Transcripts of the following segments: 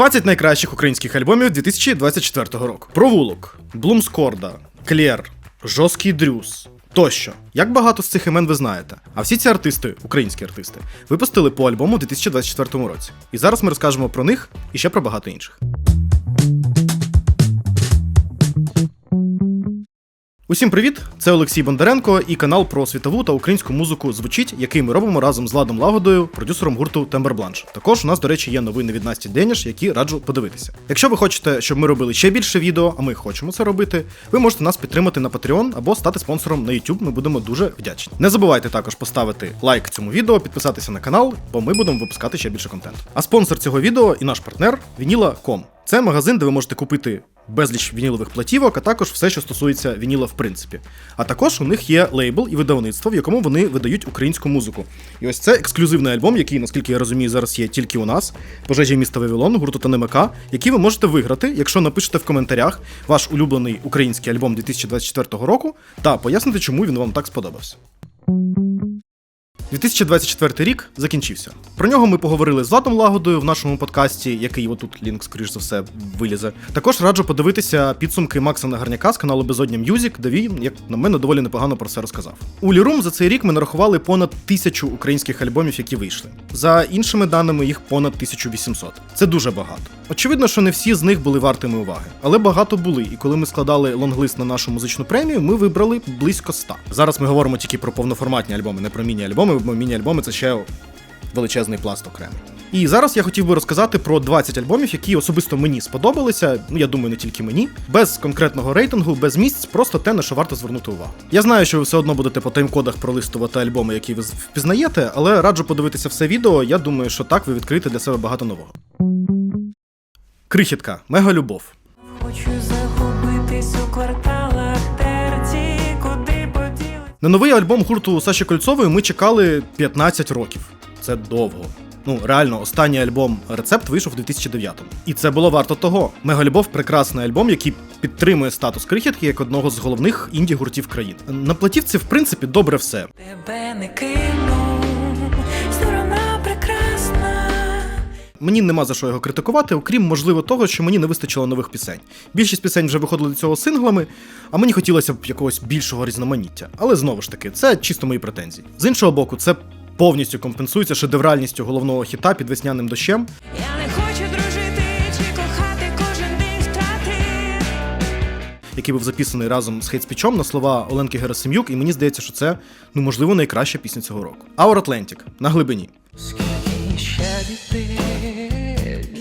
20 найкращих українських альбомів 2024 року. Провулок, Блумскорда, Клєр, Жорсткий Дрюс. Тощо, як багато з цих імен ви знаєте? А всі ці артисти, українські артисти, випустили по альбому у 2024 році. І зараз ми розкажемо про них і ще про багато інших. Усім привіт! Це Олексій Бондаренко і канал про світову та українську музику звучить, який ми робимо разом з Ладом Лагодою, продюсером гурту Тембер Бланш. Також у нас, до речі, є новини від Насті Деніш, які раджу подивитися. Якщо ви хочете, щоб ми робили ще більше відео, а ми хочемо це робити, ви можете нас підтримати на Patreon або стати спонсором на YouTube. Ми будемо дуже вдячні. Не забувайте також поставити лайк цьому відео, підписатися на канал, бо ми будемо випускати ще більше контенту. А спонсор цього відео і наш партнер Vinyla.com. Це магазин, де ви можете купити безліч вінілових платівок, а також все, що стосується вініла в принципі. А також у них є лейбл і видавництво, в якому вони видають українську музику. І ось це ексклюзивний альбом, який, наскільки я розумію, зараз є тільки у нас, пожежі міста Вавилон, гурту ТНМК, який ви можете виграти, якщо напишете в коментарях ваш улюблений український альбом 2024 року та поясните, чому він вам так сподобався. 2024 рік закінчився. Про нього ми поговорили з Владом Лагодою в нашому подкасті, який отут лінк, скоріш за все, вилізе. Також раджу подивитися підсумки Макса Нагарняка з каналу Безодня М'юзік, де він, як на мене, доволі непогано про це розказав. У Лірум за цей рік ми нарахували понад тисячу українських альбомів, які вийшли. За іншими даними, їх понад 1800. Це дуже багато. Очевидно, що не всі з них були вартими уваги, але багато були. І коли ми складали лонглист на нашу музичну премію, ми вибрали близько 100. Зараз ми говоримо тільки про повноформатні альбоми, не про міні-альбоми, бо міні-альбоми це ще величезний пласт окремий. І зараз я хотів би розказати про 20 альбомів, які особисто мені сподобалися. Ну я думаю, не тільки мені, без конкретного рейтингу, без місць, просто те, на що варто звернути увагу. Я знаю, що ви все одно будете по таймкодах пролистувати альбоми, які ви впізнаєте, але раджу подивитися все відео. Я думаю, що так ви відкриєте для себе багато нового. Крихітка, мегалюбов. На новий альбом гурту Саші Кольцової ми чекали 15 років. Це довго. Ну, реально, останній альбом Рецепт вийшов у 2009-му. І це було варто того. Мегалюбов прекрасний альбом, який підтримує статус крихітки як одного з головних інді гуртів країни. На платівці, в принципі, добре все. Тебе не кину, Мені нема за що його критикувати, окрім можливо того, що мені не вистачило нових пісень. Більшість пісень вже виходили до цього синглами, а мені хотілося б якогось більшого різноманіття. Але знову ж таки, це чисто мої претензії. З іншого боку, це повністю компенсується шедевральністю головного хіта під весняним дощем. Я не хочу дружити чи кохати кожен день втрати. який був записаний разом з хейтспічом на слова Оленки Герасим'юк, і мені здається, що це ну можливо найкраща пісня цього року. Our Atlantic на глибині. Скільки ще дітей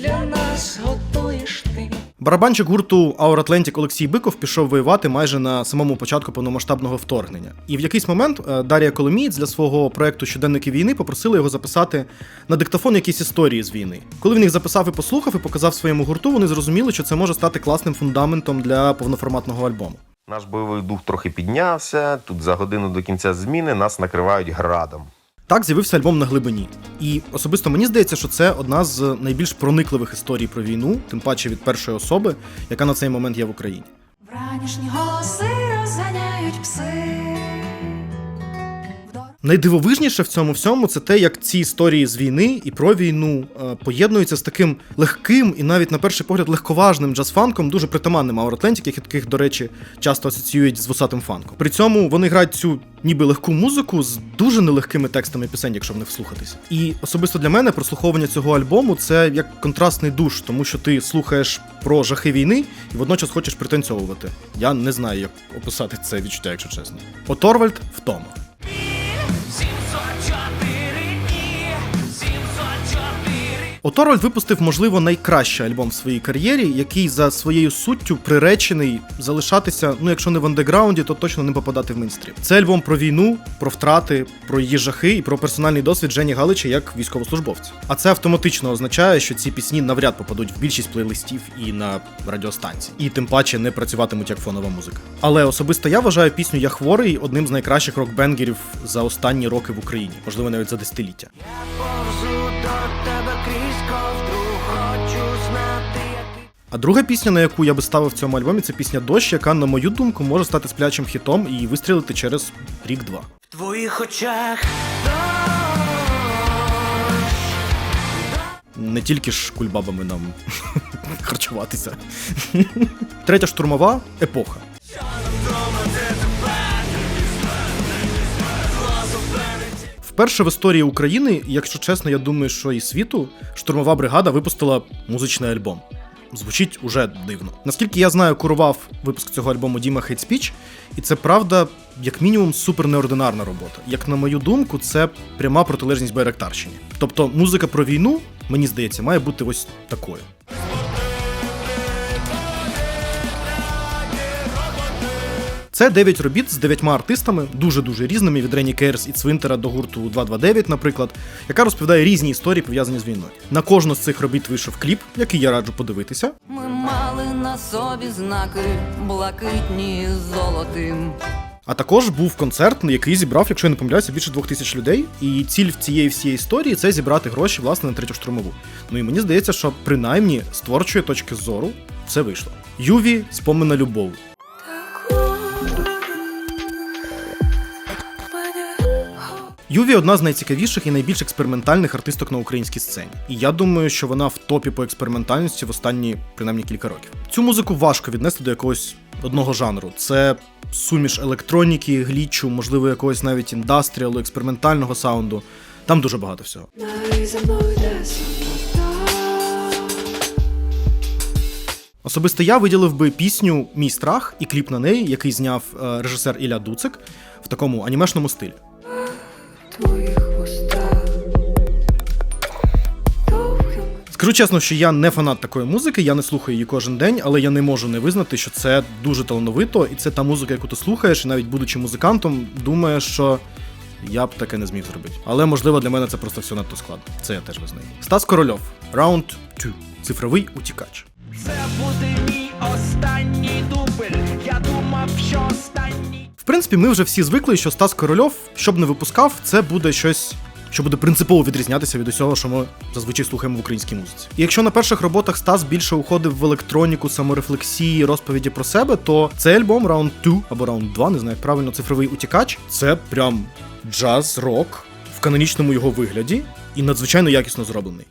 для нас готуєш ти? Барабанчик гурту Our Atlantic Олексій Биков пішов воювати майже на самому початку повномасштабного вторгнення. І в якийсь момент е, Дар'я Коломієць для свого проекту Щоденники війни попросила його записати на диктофон якісь історії з війни. Коли він їх записав і послухав, і показав своєму гурту, вони зрозуміли, що це може стати класним фундаментом для повноформатного альбому. Наш бойовий дух трохи піднявся. Тут за годину до кінця зміни нас накривають градом. Так з'явився альбом на глибині. І особисто мені здається, що це одна з найбільш проникливих історій про війну, тим паче від першої особи, яка на цей момент є в Україні. Вранішні голоси розганяють пси. Найдивовижніше в цьому всьому це те, як ці історії з війни і про війну е, поєднуються з таким легким і навіть на перший погляд легковажним джаз-фанком, дуже притаманним Our Atlantic, яких, до речі, часто асоціюють з вусатим фанком. При цьому вони грають цю ніби легку музику з дуже нелегкими текстами пісень, якщо в них вслухатись. І особисто для мене прослуховування цього альбому це як контрастний душ, тому що ти слухаєш про жахи війни і водночас хочеш пританцьовувати. Я не знаю, як описати це відчуття, якщо чесно. Оторвальд втома. Оторвальд випустив, можливо, найкращий альбом в своїй кар'єрі, який за своєю суттю приречений залишатися, ну якщо не в андеграунді, то точно не попадати в мейнстрім. Це альбом про війну, про втрати, про її жахи і про персональний досвід Жені Галича як військовослужбовця. А це автоматично означає, що ці пісні навряд попадуть в більшість плейлистів і на радіостанції, і тим паче не працюватимуть як фонова музика. Але особисто я вважаю пісню Я хворий одним з найкращих рок-бенгерів за останні роки в Україні, можливо, навіть за десятиліття. Повзу до тебе крізь А друга пісня, на яку я би ставив в цьому альбомі, це пісня Дощ, яка, на мою думку, може стати сплячим хітом і вистрілити через рік-два. В твоїх очах Не тільки ж кульбабами нам харчуватися. Третя штурмова епоха. Вперше в історії України, якщо чесно, я думаю, що і світу, штурмова бригада випустила музичний альбом. Звучить уже дивно. Наскільки я знаю, курував випуск цього альбому Діма Speech, і це правда, як мінімум, супер неординарна робота. Як на мою думку, це пряма протилежність Байрактарщині. Тобто музика про війну, мені здається, має бути ось такою. Це 9 робіт з дев'ятьма артистами, дуже-дуже різними, від Рені Кейрс і Цвинтера до гурту 229, наприклад, яка розповідає різні історії, пов'язані з війною. На кожну з цих робіт вийшов кліп, який я раджу подивитися. Ми мали на собі знаки, блакитні з золотим. А також був концерт, який зібрав, якщо я не помиляюся, більше двох тисяч людей. І ціль в цієї всієї історії це зібрати гроші власне на третю штурмову. Ну і мені здається, що принаймні з творчої точки зору це вийшло. Юві спомина любов. Юві одна з найцікавіших і найбільш експериментальних артисток на українській сцені. І я думаю, що вона в топі по експериментальності в останні принаймні кілька років. Цю музику важко віднести до якогось одного жанру. Це суміш електроніки, глічу, можливо, якогось навіть індастріалу, експериментального саунду. Там дуже багато всього. Особисто я виділив би пісню Мій страх і кліп на неї, який зняв е, режисер Ілля Дуцик в такому анімешному стилі. Скажу чесно, що я не фанат такої музики, я не слухаю її кожен день, але я не можу не визнати, що це дуже талановито, і це та музика, яку ти слухаєш, і навіть будучи музикантом, думаєш, що я б таке не зміг зробити. Але можливо для мене це просто все надто складно. Це я теж визнаю. Стас Корольов, раунд 2. Цифровий утікач. Це буде мій останній дубль. Я думав, що останній. Принципі, ми вже всі звикли, що Стас Корольов, щоб не випускав, це буде щось. Що буде принципово відрізнятися від усього, що ми зазвичай слухаємо в українській музиці. І якщо на перших роботах Стас більше уходив в електроніку, саморефлексії, розповіді про себе, то цей альбом Round 2 або Round 2, не знаю, як правильно, цифровий утікач, це прям джаз, рок в канонічному його вигляді і надзвичайно якісно зроблений.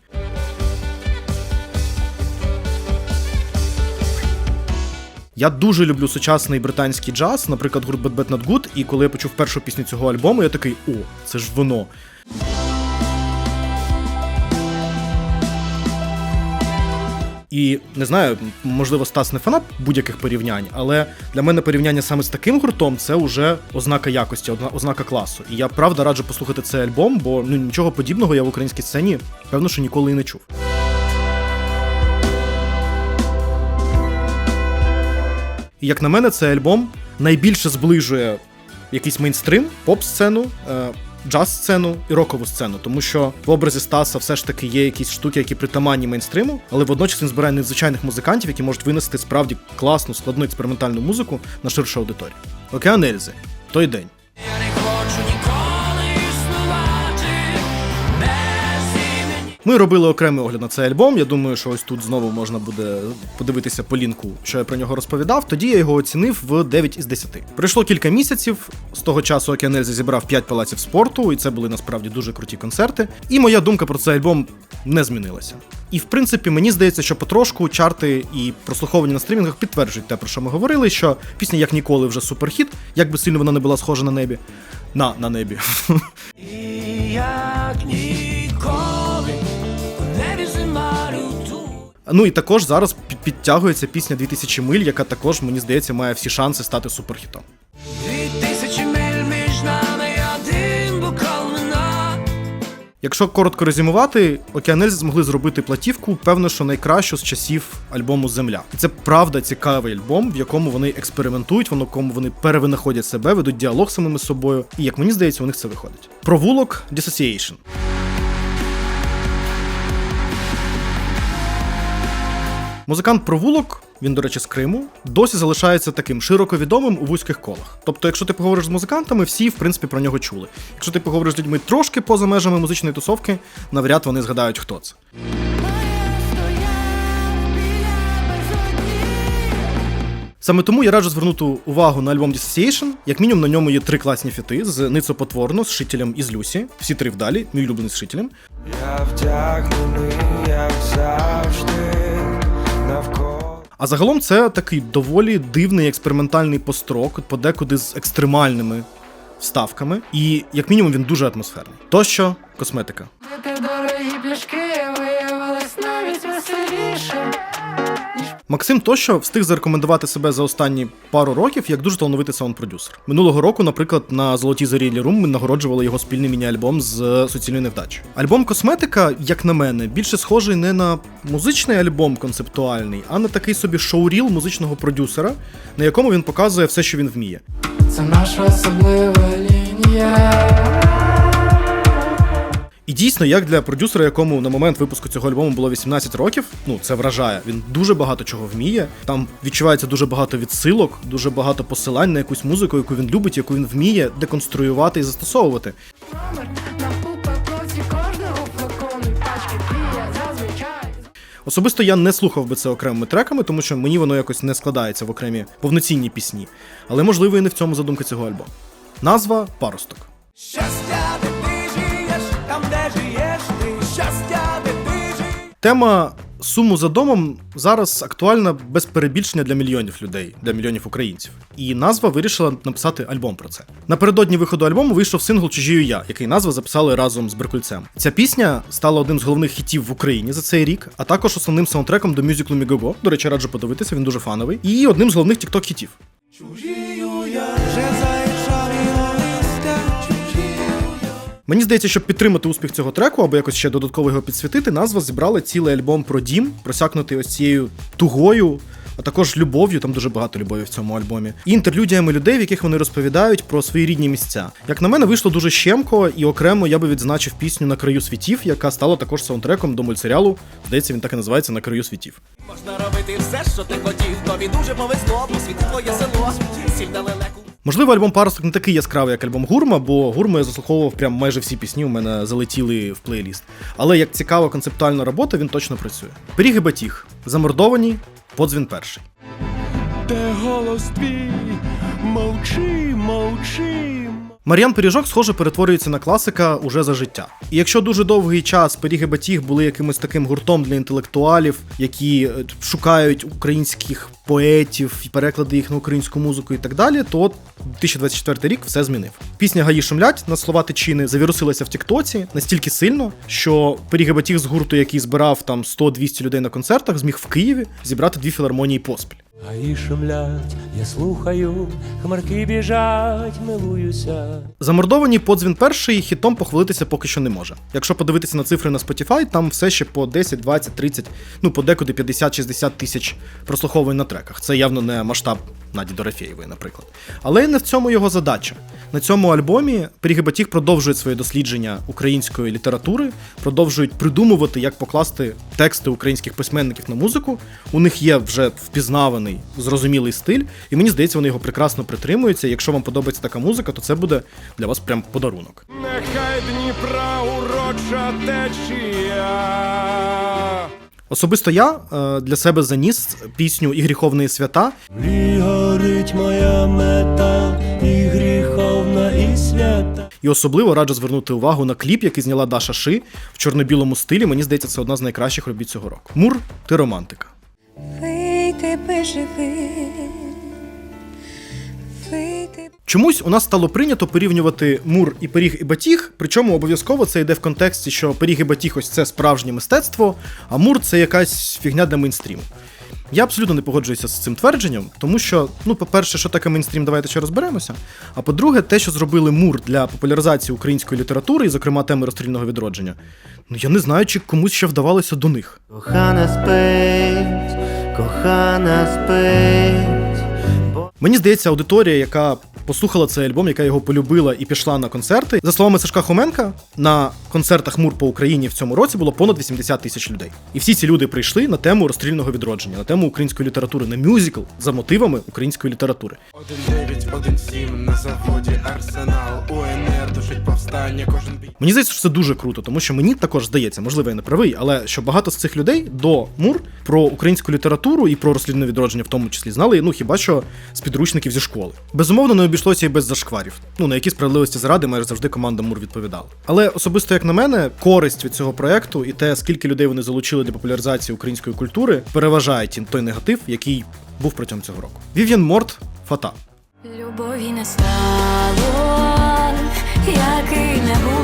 Я дуже люблю сучасний британський джаз, наприклад, гурт Bad Bad Not Good, і коли я почув першу пісню цього альбому, я такий: о, це ж воно. І не знаю, можливо, Стас не фанат будь-яких порівнянь, але для мене порівняння саме з таким гуртом це вже ознака якості, ознака класу. І я правда раджу послухати цей альбом, бо ну нічого подібного я в українській сцені певно, що ніколи і не чув. І як на мене, цей альбом найбільше зближує якийсь мейнстрим, поп-сцену, е, джаз-сцену і рокову сцену, тому що в образі Стаса все ж таки є якісь штуки, які притаманні мейнстриму, але водночас він збирає незвичайних музикантів, які можуть винести справді класну, складну експериментальну музику на ширшу аудиторію. Океан Ельзи. Той день. Ми робили окремий огляд на цей альбом. Я думаю, що ось тут знову можна буде подивитися по лінку, що я про нього розповідав. Тоді я його оцінив в 9 із 10. Пройшло кілька місяців. З того часу Океан Ельзи зібрав 5 палаців спорту, і це були насправді дуже круті концерти. І моя думка про цей альбом не змінилася. І в принципі, мені здається, що потрошку чарти і прослуховування на стрімінгах підтверджують те, про що ми говорили, що пісня як ніколи вже суперхіт, як би сильно вона не була схожа на небі. На, на небі. Ну і також зараз підтягується пісня 2000 миль, яка також, мені здається, має всі шанси стати суперхітом. Якщо коротко резюмувати, Океанельзи змогли зробити платівку, певно, що найкращу з часів альбому Земля. І це правда цікавий альбом, в якому вони експериментують, в якому вони перевинаходять себе, ведуть діалог з самими собою. І як мені здається, у них це виходить. Провулок Dissociation. Музикант Провулок, він, до речі, з Криму, досі залишається таким широко відомим у вузьких колах. Тобто, якщо ти поговориш з музикантами, всі в принципі про нього чули. Якщо ти поговориш з людьми трошки поза межами музичної тусовки, навряд вони згадають, хто це. Саме тому я раджу звернути увагу на альбом Dissociation. Як мінімум на ньому є три класні фіти з Ницо Потворно, з Шителем і з Люсі. Всі три вдалі, мій улюблений з Шителем. Я втягнений, як завжди. А загалом це такий доволі дивний експериментальний построк, подекуди з екстремальними вставками. І як мінімум він дуже атмосферний. Тощо, косметика. Ти дорогі пляшки виявилось навіть веселіше. Максим тощо встиг зарекомендувати себе за останні пару років як дуже талановитий саунд-продюсер. Минулого року, наприклад, на золотій зорі Лірум ми нагороджували його спільний міні-альбом з суцільною невдачею. Альбом Косметика, як на мене, більше схожий не на музичний альбом концептуальний, а на такий собі шоуріл музичного продюсера, на якому він показує все, що він вміє. Це наша особлива лінія. І дійсно, як для продюсера, якому на момент випуску цього альбому було 18 років, ну це вражає. Він дуже багато чого вміє. Там відчувається дуже багато відсилок, дуже багато посилань на якусь музику, яку він любить, яку він вміє деконструювати і застосовувати. Особисто я не слухав би це окремими треками, тому що мені воно якось не складається в окремі повноцінні пісні. Але можливо і не в цьому задумка цього альбому. Назва Паросток. Щастя, Тема суму за домом зараз актуальна без перебільшення для мільйонів людей, для мільйонів українців. І назва вирішила написати альбом про це. Напередодні виходу альбому вийшов сингл Чужію я, який назва записали разом з Беркульцем. Ця пісня стала одним з головних хітів в Україні за цей рік, а також основним саундтреком до мюзиклу Мігого. До речі, раджу подивитися, він дуже фановий. І одним з головних тікток хітів. Чужію я вже Мені здається, щоб підтримати успіх цього треку або якось ще додатково його підсвітити, назва зібрала цілий альбом про дім, просякнутий ось цією тугою, а також любов'ю, там дуже багато любові в цьому альбомі, і інтерлюдіями людей, в яких вони розповідають про свої рідні місця. Як на мене, вийшло дуже щемко, і окремо я би відзначив пісню на краю світів, яка стала також саундтреком до мультсеріалу. Здається, він так і називається на краю світів. Можна робити все, що ти хотів, тобі дуже повезло, по світі твоє село, сіль на лелеку. Можливо, альбом Паросток не такий яскравий, як альбом Гурма, бо Гурма я заслуховував прям майже всі пісні, у мене залетіли в плейліст. Але як цікава концептуальна робота, він точно працює. Пиріг і батіг, замордовані, подзвін перший. Де голос твій, мовчи, мовчи. Мар'ян Пиріжок, схоже, перетворюється на класика уже за життя. І якщо дуже довгий час Пиріг і Батіг були якимось таким гуртом для інтелектуалів, які е, шукають українських поетів і переклади їх на українську музику і так далі, то от 2024 рік все змінив. Пісня Гаї шумлять на слова тичини завірусилася в Тіктоці настільки сильно, що Пиріг і Батіг з гурту, який збирав там 100-200 людей на концертах, зміг в Києві зібрати дві філармонії поспіль. Гаї шумлять, я слухаю, хмарки біжать, милуюся. Замордовані подзвін перший хітом похвалитися поки що не може. Якщо подивитися на цифри на Spotify, там все ще по 10, 20, 30, ну подекуди 50-60 тисяч прослуховувань на треках. Це явно не масштаб Наді Дорофєєвої, наприклад. Але не в цьому його задача. На цьому альбомі і продовжують своє дослідження української літератури, продовжують придумувати, як покласти тексти українських письменників на музику. У них є вже впізнаваний, зрозумілий стиль, і мені здається, вони його прекрасно притримуються. Якщо вам подобається така музика, то це буде для вас прям подарунок. Нехай Дніпра уроча течія. Особисто я е, для себе заніс пісню і гріховні свята. І горить моя мета, і гріховна, і свята. І особливо раджу звернути увагу на кліп, який зняла Даша Ши в чорно-білому стилі. Мені здається, це одна з найкращих робіт цього року. Мур, ти романтика. Вийти би Чомусь у нас стало прийнято порівнювати мур і пиріг і батіг, причому обов'язково це йде в контексті, що пиріг і батіг ось це справжнє мистецтво, а мур це якась фігня для мейнстріму. Я абсолютно не погоджуюся з цим твердженням, тому що, ну, по-перше, що таке мейнстрім, давайте ще розберемося. А по-друге, те, що зробили мур для популяризації української літератури, і, зокрема, теми розстрільного відродження, ну я не знаю, чи комусь ще вдавалося до них. Кохана спить, кохана спить. Мені здається, аудиторія, яка послухала цей альбом, яка його полюбила і пішла на концерти. За словами Сашка Хоменка, на концертах Мур по Україні в цьому році було понад 80 тисяч людей. І всі ці люди прийшли на тему розстрільного відродження, на тему української літератури, на мюзикл за мотивами української літератури. 1-9-1-7 на заводі Арсенал УНР душить повстання кожен бій. Мені здається, що це дуже круто, тому що мені також здається, можливо, я не правий, але що багато з цих людей до Мур про українську літературу і про розслідне відродження, в тому числі, знали, ну хіба що з підручників зі школи. Безумовно, не обійшлося і без зашкварів. Ну на які справедливості заради майже завжди команда Мур відповідала. Але особисто як на мене, користь від цього проекту і те, скільки людей вони залучили для популяризації української культури, переважає ті- той негатив, який був протягом цього року. Вів'ян Морт Фата. Любові не стало, як і не було.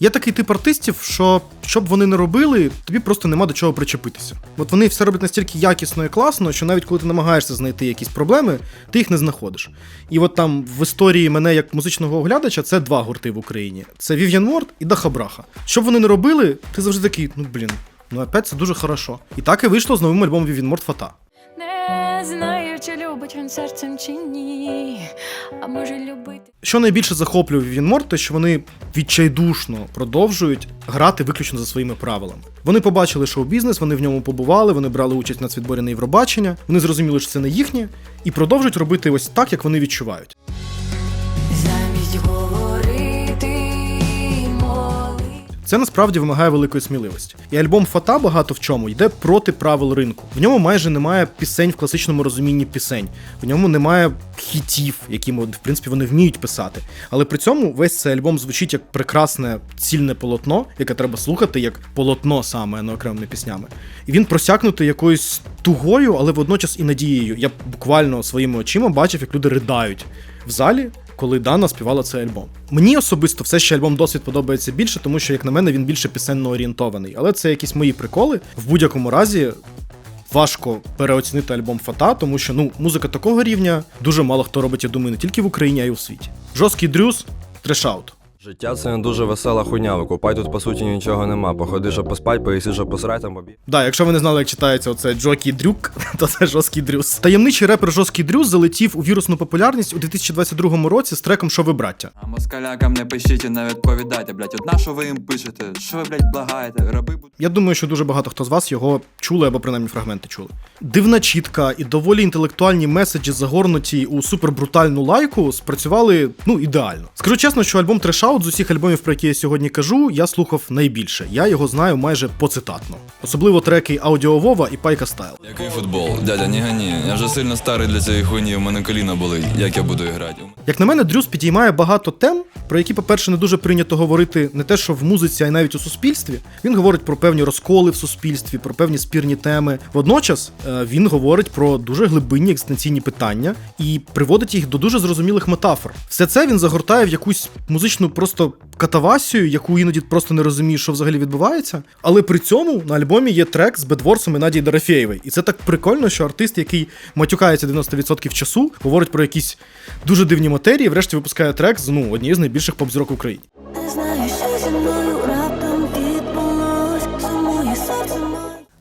Є такий тип артистів, що що б вони не робили, тобі просто нема до чого причепитися. От вони все роблять настільки якісно і класно, що навіть коли ти намагаєшся знайти якісь проблеми, ти їх не знаходиш. І от там в історії мене як музичного оглядача це два гурти в Україні: це Вів'ян Морт і Даха Браха. Що б вони не робили, ти завжди такий, ну блін, ну опять це дуже хорошо. І так і вийшло з новим альбомом Вів'ян Морт Фата. Не знаю, чи любить він серцем чи ні. А може любити. Що найбільше захоплює Вів'ян Морт, те, що вони відчайдушно продовжують грати виключно за своїми правилами. Вони побачили шоу-бізнес, вони в ньому побували, вони брали участь на цвітборі на Євробачення, вони зрозуміли, що це не їхнє, і продовжують робити ось так, як вони відчувають. Це насправді вимагає великої сміливості. І альбом Фата багато в чому йде проти правил ринку. В ньому майже немає пісень в класичному розумінні пісень. В ньому немає хітів, які в принципі вони вміють писати. Але при цьому весь цей альбом звучить як прекрасне цільне полотно, яке треба слухати як полотно саме, а не окремими піснями. І він просякнутий якоюсь тугою, але водночас і надією. Я буквально своїми очима бачив, як люди ридають в залі, коли Дана співала цей альбом. Мені особисто все ще альбом досвід подобається більше, тому що, як на мене, він більше пісенно орієнтований. Але це якісь мої приколи. В будь-якому разі. Важко переоцінити альбом Фата, тому що ну музика такого рівня дуже мало хто робить, я думаю, не тільки в Україні, а й у світі. Жорсткий дрюс, трешаут. Життя це не дуже весела хуйня. Викупай тут по суті нічого нема. Походи, що поспать, поїси, що посрать, там побіг. Да, якщо ви не знали, як читається оце Джокі Дрюк, то це жорсткий дрюс. Таємничий репер Жорсткий Дрюс залетів у вірусну популярність у 2022 році з треком Що ви браття. А москалякам не пишіть не відповідайте, блять, от на що ви їм пишете? Що ви, блять, благаєте? Раби будуть. Я думаю, що дуже багато хто з вас його чули або принаймні фрагменти чули. Дивна чітка і доволі інтелектуальні меседжі, загорнуті у супербрутальну лайку, спрацювали ну ідеально. Скажу чесно, що альбом Трешаут з усіх альбомів, про які я сьогодні кажу, я слухав найбільше. Я його знаю майже поцитатно. Особливо треки Аудіо Вова і Пайка Стайл. Який футбол? Дядя, не гані. Я вже сильно старий для цієї хуйні, у мене коліна болить. Як я буду грати? Як на мене, Дрюс підіймає багато тем, про які, по-перше, не дуже прийнято говорити не те, що в музиці, а й навіть у суспільстві. Він говорить про певні розколи в суспільстві, про певні спірні теми. Водночас е, він говорить про дуже глибинні екзистенційні питання і приводить їх до дуже зрозумілих метафор. Все це він загортає в якусь музичну просто катавасію, яку іноді просто не розумієш, що взагалі відбувається. Але при цьому на альбомі є трек з Бедворсом і Надії Дорофєєвої. І це так прикольно, що артист, який матюкається 90% часу, говорить про якісь дуже дивні матерії, врешті випускає трек з ну однієї з найбільших поп-зірок в Україні. Не знаю, що зі мною раптом відбулось. Сумує серце.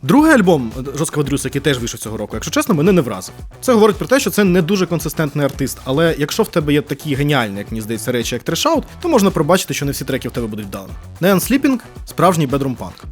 Другий альбом жорсткого Дрюса, який теж вийшов цього року, якщо чесно, мене не вразив. Це говорить про те, що це не дуже консистентний артист, але якщо в тебе є такі геніальні, як мені здається, речі, як трешаут, то можна пробачити, що не всі треки в тебе будуть вдалими. Neon Sleeping – справжній бедрум панк.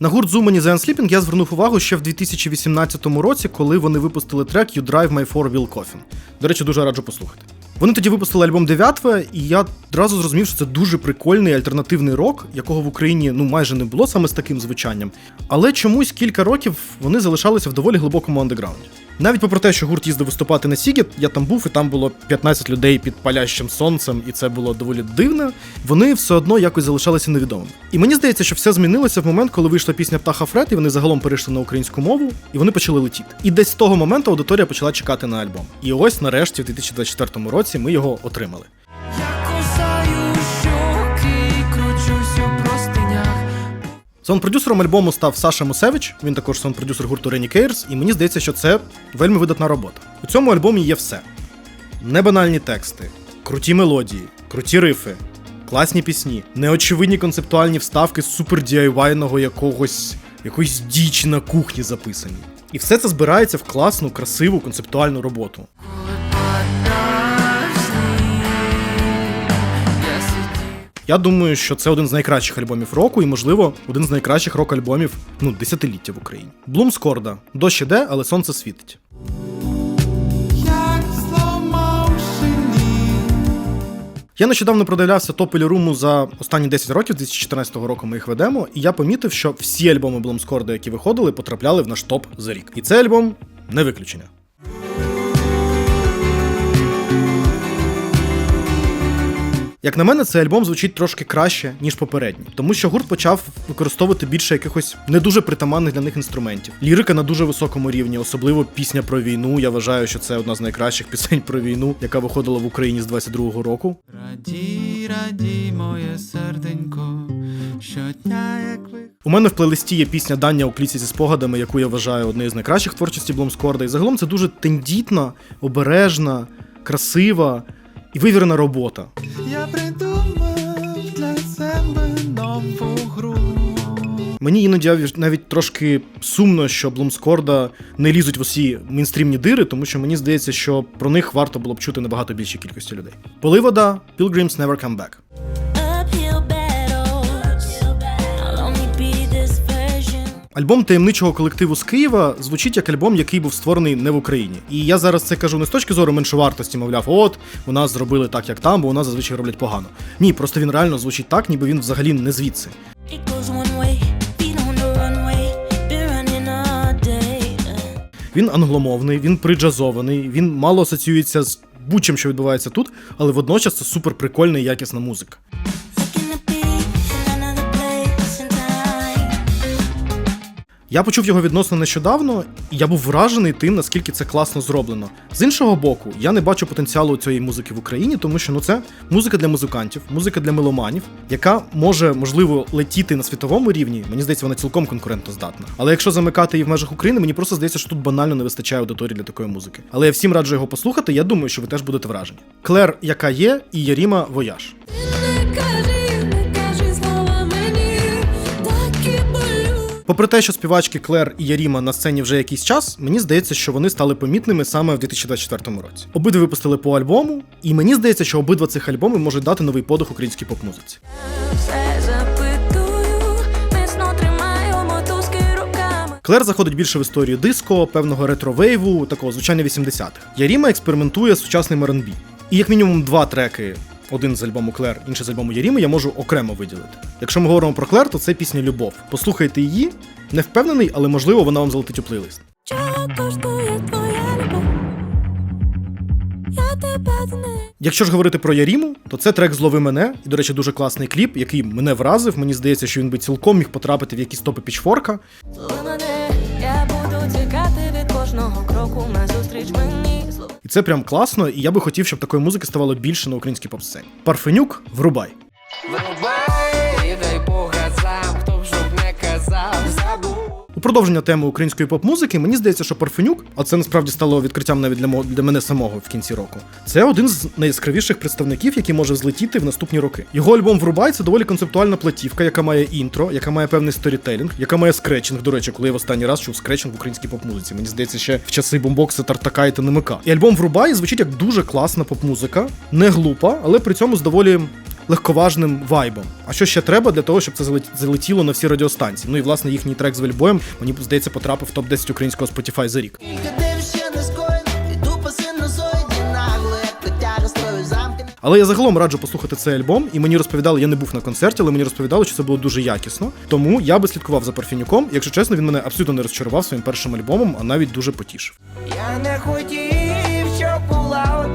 На гурт Зумані The Unsleeping я звернув увагу ще в 2018 році, коли вони випустили трек You Drive My Four Wheel Coffin. До речі, дуже раджу послухати. Вони тоді випустили альбом Дев'ятве, і я одразу зрозумів, що це дуже прикольний альтернативний рок, якого в Україні ну майже не було саме з таким звучанням. Але чомусь кілька років вони залишалися в доволі глибокому андеграунді. Навіть попри те, що гурт їздив виступати на Сігіт, я там був, і там було 15 людей під палящим сонцем, і це було доволі дивно. Вони все одно якось залишалися невідомими. І мені здається, що все змінилося в момент, коли вийшла пісня Птаха Фред, і вони загалом перейшли на українську мову, і вони почали летіти. І десь з того моменту аудиторія почала чекати на альбом. І ось нарешті, в 2024 році, ми його отримали. Саунд-продюсером альбому став Саша Мусевич, він також саунд-продюсер гурту Рені Кейрс, і мені здається, що це вельми видатна робота. У цьому альбомі є все: небанальні тексти, круті мелодії, круті рифи, класні пісні, неочевидні концептуальні вставки з супер діайвайного якогось якоїсь дічі на кухні записані. І все це збирається в класну, красиву концептуальну роботу. Я думаю, що це один з найкращих альбомів року, і, можливо, один з найкращих рок-альбомів ну, десятиліття в Україні. Блум Скорда. Дощ іде, але сонце світить. Я нещодавно продивлявся топ Руму за останні 10 років, 2014 року ми їх ведемо, і я помітив, що всі альбоми Блумскорда, які виходили, потрапляли в наш топ за рік. І цей альбом не виключення. Як на мене, цей альбом звучить трошки краще, ніж попередній, тому що гурт почав використовувати більше якихось не дуже притаманних для них інструментів. Лірика на дуже високому рівні, особливо пісня про війну. Я вважаю, що це одна з найкращих пісень про війну, яка виходила в Україні з 22-го року. Раді, раді, моє серденько, щодня як ви. У мене в плейлисті є пісня Дання у кліці зі спогадами, яку я вважаю однією з найкращих творчості Бломскорда. І загалом це дуже тендітна, обережна, красива і вивірена робота. Я придумав для себе нову гру. Мені іноді навіть трошки сумно, що Блумскорда не лізуть в усі мейнстрімні дири, тому що мені здається, що про них варто було б чути набагато більшій кількості людей. Поливода Pilgrims Never Come Back. Альбом таємничого колективу з Києва звучить як альбом, який був створений не в Україні. І я зараз це кажу не з точки зору меншовартості, мовляв, от у нас зробили так, як там, бо у нас зазвичай роблять погано. Ні, просто він реально звучить так, ніби він взагалі не звідси. Він англомовний, він приджазований, він мало асоціюється з будь-чим, що відбувається тут, але водночас це супер прикольна і якісна музика. Я почув його відносно нещодавно, і я був вражений тим, наскільки це класно зроблено. З іншого боку, я не бачу потенціалу цієї музики в Україні, тому що ну це музика для музикантів, музика для меломанів, яка може можливо летіти на світовому рівні. Мені здається, вона цілком конкурентоздатна. Але якщо замикати її в межах України, мені просто здається, що тут банально не вистачає аудиторії для такої музики. Але я всім раджу його послухати. Я думаю, що ви теж будете вражені. Клер, яка є, і Яріма Вояж. Попри те, що співачки Клер і Яріма на сцені вже якийсь час, мені здається, що вони стали помітними саме в 2024 році. Обидві випустили по альбому, і мені здається, що обидва цих альбоми можуть дати новий подих українській поп-музиці. Клер заходить більше в історію диско, певного ретро-вейву, такого звичайно 80-х. Яріма експериментує з сучасним R&B. І як мінімум два треки. Один з альбому Клер, інший з альбому Яріми, я можу окремо виділити. Якщо ми говоримо про Клер, то це пісня Любов. Послухайте її, не впевнений, але можливо вона вам залетить у плейлист. Якщо ж говорити про Яріму, то це трек Злови мене, і, до речі, дуже класний кліп, який мене вразив. Мені здається, що він би цілком міг потрапити в якісь топи пічфорка. Я І це прям класно, і я би хотів, щоб такої музики ставало більше на українській поп-сцені. Парфенюк, врубай. Врубай, продовження теми української поп-музики, мені здається, що Парфенюк, а це насправді стало відкриттям навіть для, для мене самого в кінці року. Це один з найяскравіших представників, який може злетіти в наступні роки. Його альбом Врубай це доволі концептуальна платівка, яка має інтро, яка має певний сторітелінг, яка має скретчинг. До речі, коли я в останній раз чув скретчинг в українській поп-музиці. Мені здається, ще в часи бомбокса Тартака і ТНМК. І альбом Врубай звучить як дуже класна поп-музика, не глупа, але при цьому з доволі легковажним вайбом. А що ще треба для того, щоб це залет- залетіло на всі радіостанції? Ну і власне їхній трек з Вельбоєм, мені здається, потрапив в топ 10 українського Spotify за рік. Але я загалом раджу послухати цей альбом, і мені розповідали, я не був на концерті, але мені розповідали, що це було дуже якісно. Тому я би слідкував за Парфінюком. Якщо чесно, він мене абсолютно не розчарував своїм першим альбомом, а навіть дуже потішив. Я не хотів, щоб була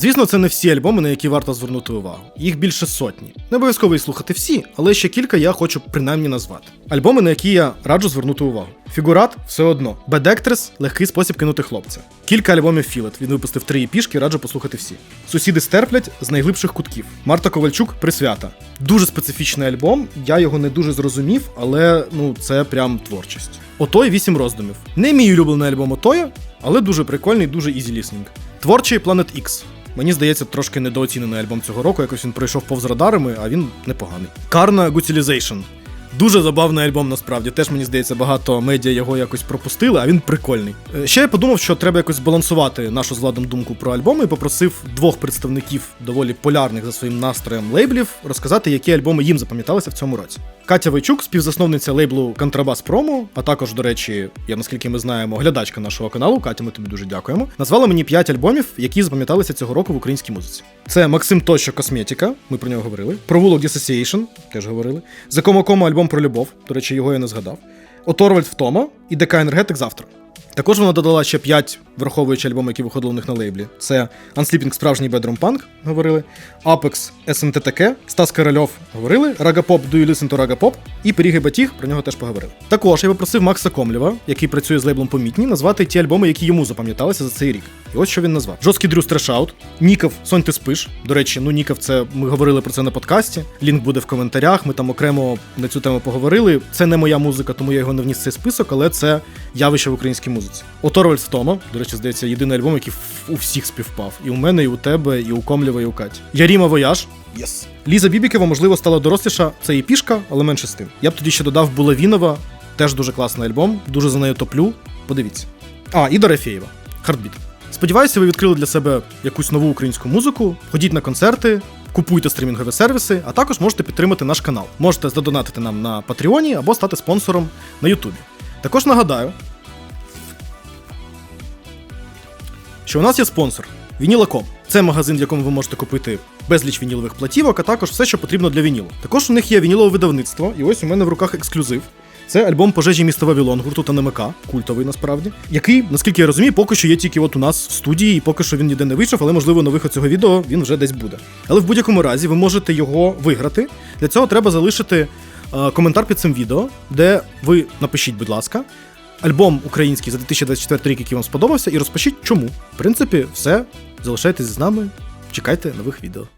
Звісно, це не всі альбоми, на які варто звернути увагу. Їх більше сотні. Не обов'язково їх слухати всі, але ще кілька я хочу принаймні назвати. Альбоми, на які я раджу звернути увагу. Фігурат все одно. Actress – легкий спосіб кинути хлопця. Кілька альбомів Філет. Він випустив три епішки, раджу послухати всі. Сусіди стерплять з найглибших кутків. Марта Ковальчук Присвята. Дуже специфічний альбом. Я його не дуже зрозумів, але ну це прям творчість. Отой вісім роздумів. Не мій улюблений альбом Отоя, але дуже прикольний, дуже easy listening. Творчий Planet X. Мені здається, трошки недооцінений альбом цього року. Якось він пройшов повз радарами, а він непоганий. Карна Гутілізейшн. Дуже забавний альбом, насправді. Теж мені здається, багато медіа його якось пропустили, а він прикольний. Е, Ще я подумав, що треба якось збалансувати нашу з владом думку про альбоми і попросив двох представників доволі полярних за своїм настроєм лейблів розказати, які альбоми їм запам'яталися в цьому році. Катя Войчук, співзасновниця лейблу Контрабас Промо, а також, до речі, я наскільки ми знаємо, глядачка нашого каналу. Катя, ми тобі дуже дякуємо. Назвала мені 5 альбомів, які запам'яталися цього року в українській музиці. Це Максим Тощо Косметіка, ми про нього говорили. Провулок Dissociation, теж говорили. За Комо альбом про любов. До речі, його я не згадав. Оторвальд Втома і ДК Енергетик завтра. Також вона додала ще 5 враховуючи альбоми, які виходили у них на лейблі. Це Unsleeping справжній Bedroom Punk, говорили, Apex SMTTK, Стас Корольов говорили, Рагапоп Do You Listen to Ragapop і Пиріги Батіг, про нього теж поговорили. Також я попросив Макса Комлєва, який працює з лейблом Помітні, назвати ті альбоми, які йому запам'яталися за цей рік. І ось що він назвав: Жорсткий Дрюс Трешаут, Ніков Сонь ти спиш. До речі, ну Ніков, це ми говорили про це на подкасті. Лінк буде в коментарях. Ми там окремо на цю тему поговорили. Це не моя музика, тому я його не вніс цей список, але це явище в українській музиці. Оторвальд Втома, до речі, здається, єдиний альбом, який у всіх співпав. І у мене, і у тебе, і у Комлєва, і у Каті. Яріма Вояж. Єс. Ліза Бібікова, можливо, стала доросліша. Це і пішка, але менше з тим. Я б тоді ще додав Булавінова. Теж дуже класний альбом, дуже за нею топлю. Подивіться. А, і Дорофєєва. Хардбіт. Сподіваюся, ви відкрили для себе якусь нову українську музику. Ходіть на концерти, купуйте стрімінгові сервіси, а також можете підтримати наш канал. Можете задонатити нам на Патреоні або стати спонсором на Ютубі. Також нагадаю, що у нас є спонсор Вінілаком. Це магазин, в якому ви можете купити безліч вінілових платівок, а також все, що потрібно для вінілу. Також у них є вінілове видавництво, і ось у мене в руках ексклюзив. Це альбом пожежі міста Вавілон гурту та НМК, культовий насправді, який, наскільки я розумію, поки що є тільки от у нас в студії, і поки що він ніде не вийшов, але можливо на виход цього відео він вже десь буде. Але в будь-якому разі ви можете його виграти. Для цього треба залишити е, коментар під цим відео, де ви напишіть, будь ласка, альбом український за 2024 рік, який вам сподобався, і розпишіть чому. В принципі, все. Залишайтесь з нами, чекайте нових відео.